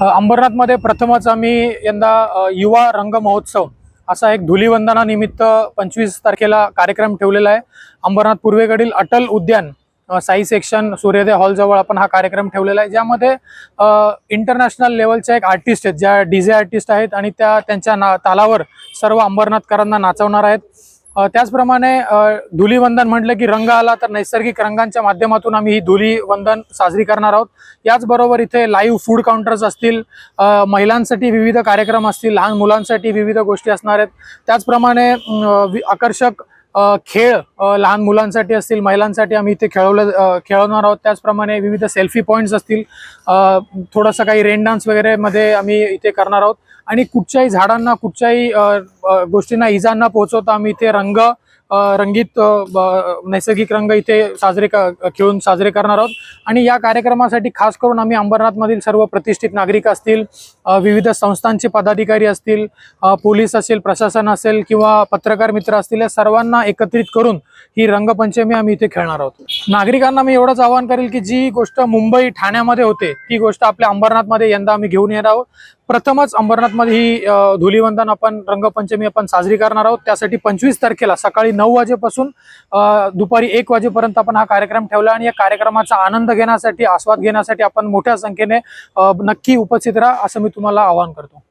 अंबरनाथमध्ये प्रथमच आम्ही यंदा युवा रंग महोत्सव असा एक धुलीवंदनानिमित्त पंचवीस तारखेला कार्यक्रम ठेवलेला आहे. अंबरनाथ पूर्वेकडील अटल उद्यान साई सेक्शन सूर्योदय हॉलजवळ आपण हा कार्यक्रम ठेवलेला आहे. ज्यामध्ये इंटरनॅशनल लेवलच्या एक आर्टिस्ट आहेत ज्या डी जे आर्टिस्ट आहेत आणि त्या त्यांच्या ना तालावर सर्व अंबरनाथकरांना नाचवणार आहेत. त्याचप्रमाणे धुलीवंदन म्हटलं की रंग आला तर नैसर्गिक रंगांच्या माध्यमातून आम्ही ही धुलीवंदन साजरी करणार आहोत. याचबरोबर इथे लाईव्ह फूड काउंटर्स असतील महिलांसाठी विविध कार्यक्रम असतील लहान मुलांसाठी विविध गोष्टी असणार आहेत. त्याचप्रमाणे वि- आकर्षक खेळ लहान मुलांसाठी असतील महिलांसाठी आम्ही इथे खेळवलं खेळवणार आहोत. त्याचप्रमाणे विविध सेल्फी पॉईंट्स असतील. थोडंसं काही रेन डान्स वगैरे मध्ये आम्ही इथे करणार आहोत. आणि कुठच्याही झाडांना कुठच्याही गोष्टींना इजा न पोहोचवता आम्ही इथे रंग रंगीत नैसर्गिक रंग इथे साजरे क- खेळून साजरे करणार आहोत. आणि या कार्यक्रमासाठी खास करून आम्ही अंबरनाथमधील सर्व प्रतिष्ठित नागरिक असतील विविध संस्थांचे पदाधिकारी असतील पोलीस असेल प्रशासन असेल किंवा पत्रकार मित्र असतील या सर्वांना एकत्रित करून ही रंगपंचमी आम्ही इथे खेळणार आहोत. नागरिकांना मी एवढंच आवाहन करेल की जी गोष्ट मुंबई ठाण्यामध्ये होते ती गोष्ट आपल्या अंबरनाथमध्ये यंदा आम्ही घेऊन येणार आहोत. प्रथमच अंबरनाथमध्ये ही धुलीवंदन आपण रंगपंचमी आपण साजरी करणार आहोत. त्यासाठी पंचवीस तारखेला सकाळी नऊ वाजेपासून दुपारी एक वाजेपर्यंत आपण हा कार्यक्रम ठेवला आणि या कार्यक्रमाचा आनंद घेण्यासाठी आस्वाद घेण्यासाठी आपण मोठ्या संख्येने नक्की उपस्थित राहा असं मी तुम्हाला आवाहन करतो.